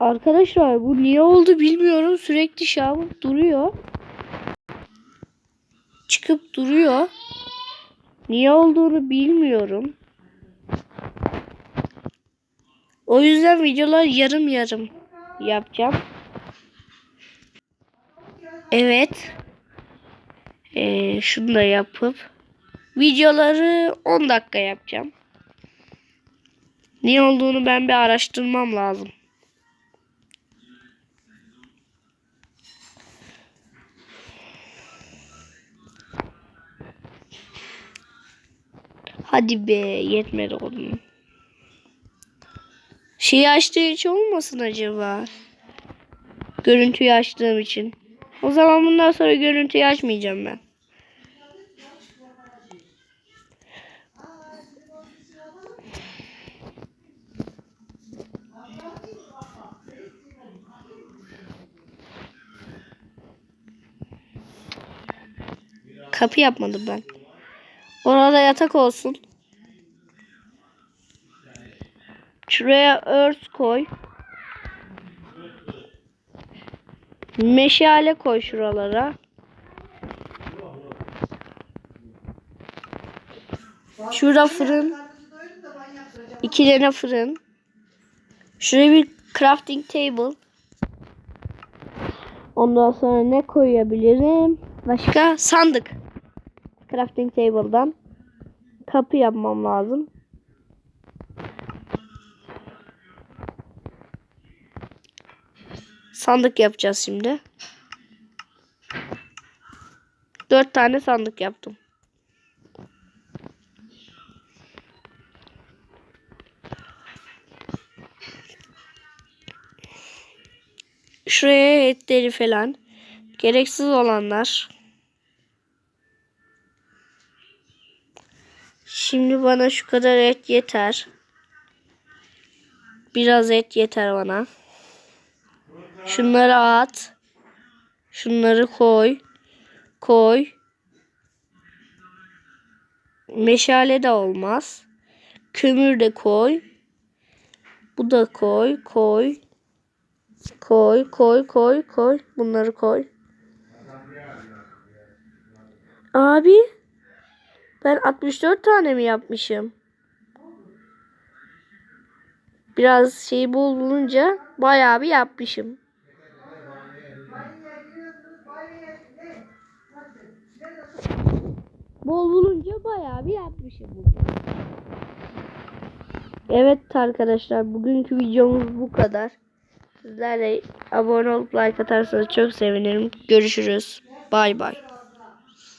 Arkadaşlar bu niye oldu bilmiyorum. Sürekli şabıp duruyor. Çıkıp duruyor. Niye olduğunu bilmiyorum. O yüzden videolar yarım yarım yapacağım. Evet. Ee, şunu da yapıp videoları 10 dakika yapacağım. Niye olduğunu ben bir araştırmam lazım. Hadi be yetmedi oğlum. Şeyi açtığı için olmasın acaba? Görüntüyü açtığım için. O zaman bundan sonra görüntüyü açmayacağım ben. Kapı yapmadım ben. Orada yatak olsun. Şuraya örs koy. Meşale koy şuralara. Şurada fırın. İki tane fırın. Şuraya bir crafting table. Ondan sonra ne koyabilirim? Başka sandık. Crafting table'dan kapı yapmam lazım. Sandık yapacağız şimdi. Dört tane sandık yaptım. Şuraya etleri falan. Gereksiz olanlar. Şimdi bana şu kadar et yeter. Biraz et yeter bana. Şunları at. Şunları koy. Koy. Meşale de olmaz. Kömür de koy. Bu da koy. Koy. Koy. Koy. Koy. Koy. Bunları koy. Abi. Ben 64 tane mi yapmışım? Biraz şey bol bulunca bayağı bir yapmışım. Bol bulunca bayağı bir yapmışım. Evet arkadaşlar bugünkü videomuz bu kadar. Sizlerle abone olup like atarsanız çok sevinirim. Görüşürüz. Bay bay.